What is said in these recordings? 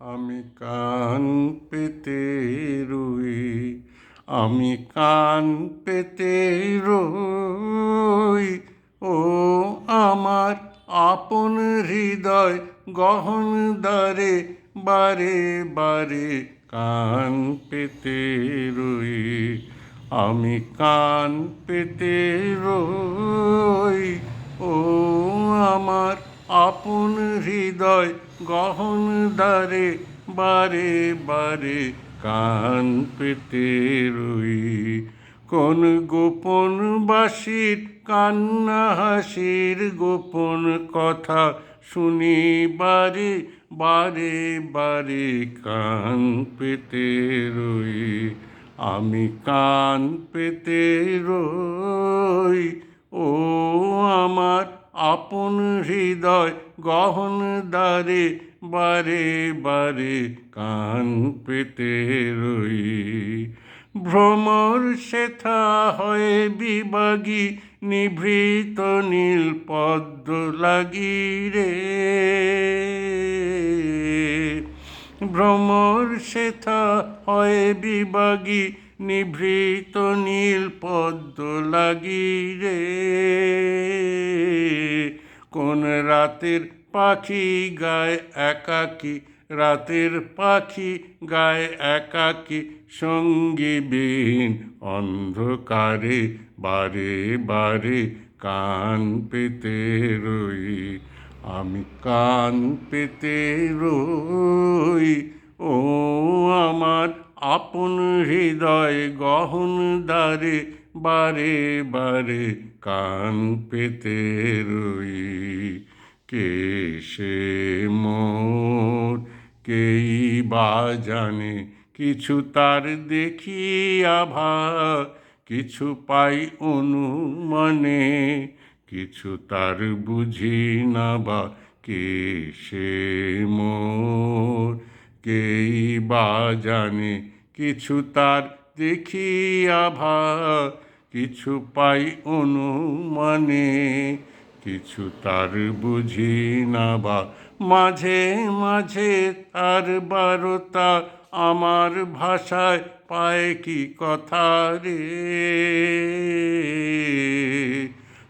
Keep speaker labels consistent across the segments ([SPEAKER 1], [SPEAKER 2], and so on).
[SPEAKER 1] আমি কান পেতে রুই, আমি কান পেতে রই। ও আমার আপন হৃদয় গহন দ্বারে, বারে বারে কান পেতে রই, আমি কান পেতে রই। ও আমার আপন হৃদয় গহন দ্বারে বারে বারে কান পেতে রই। কোন গোপন বাসির কান্না হাসির গোপন কথা শুনি বারে বারে বারে কান পেতে রই। আমি কান পেতে রই, ও আমার আপন হৃদয় গহন দ্বারে বারে বারে কান পেতে রই। ভ্রমর শেথা হয়ে বিবাগী নিভৃত নীল পদ্ম লাগি রে। ভ্রমর শেথা হয় বিবাগী নিভৃত নীল পদ্ম লাগি রে। কোন রাতের পাখি গায় একাকী, রাতের পাখি গায় একাকী সঙ্গী বিহীন অন্ধকারে বারে বারে কান পেতে রই। আমি কান পেতে রই, ও আপন হৃদয় গহন দ্বারে, বারে বারে কান পেতে রই। কে সে মোর, কেই বা জানে, কিছু তার দেখি আভা, কিছু পাই অনুমানে, কিছু তার বুঝি না বা। কে সে মোর, কেই বা জানে কিছু তার দেখি আভা, কিছু পাই অনুমানে, কিছু তার বুঝি না বা। মাঝে মাঝে তার বারতা আমার ভাষায় পায় কি কথা রে?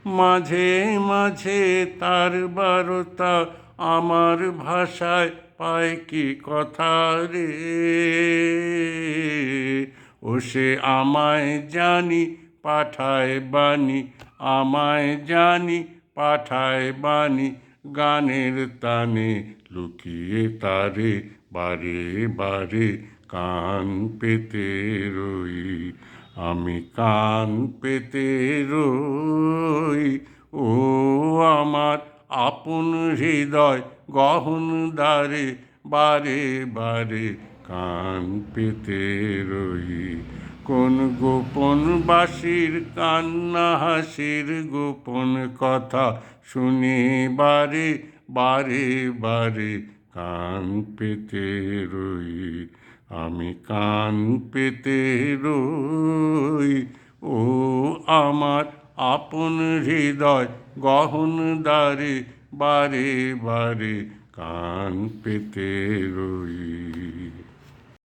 [SPEAKER 1] মাঝে মাঝে তার বারতা আমার ভাষায় পায় কি কথা রে? ও সে আমায় জানি, পাঠায় বাণী, আমায় জানি, পাঠায় বাণী, গানের তানে লুকিয়ে তারে বারে বারে কান পেতে রই, আমি কান পেতে রই, ও আমার আপন হৃদয় গহন দ্বারে, বারে বারে কান পেতে রই। কোন গোপন বাসির কান্না, হাসির গোপন কথা শুনে বারে বারে বারে কান পেতে রই। আমি কান পেতে রই, ও আমার আপন হৃদয় গহন দ্বারে বারে বারে কান পেতে রই।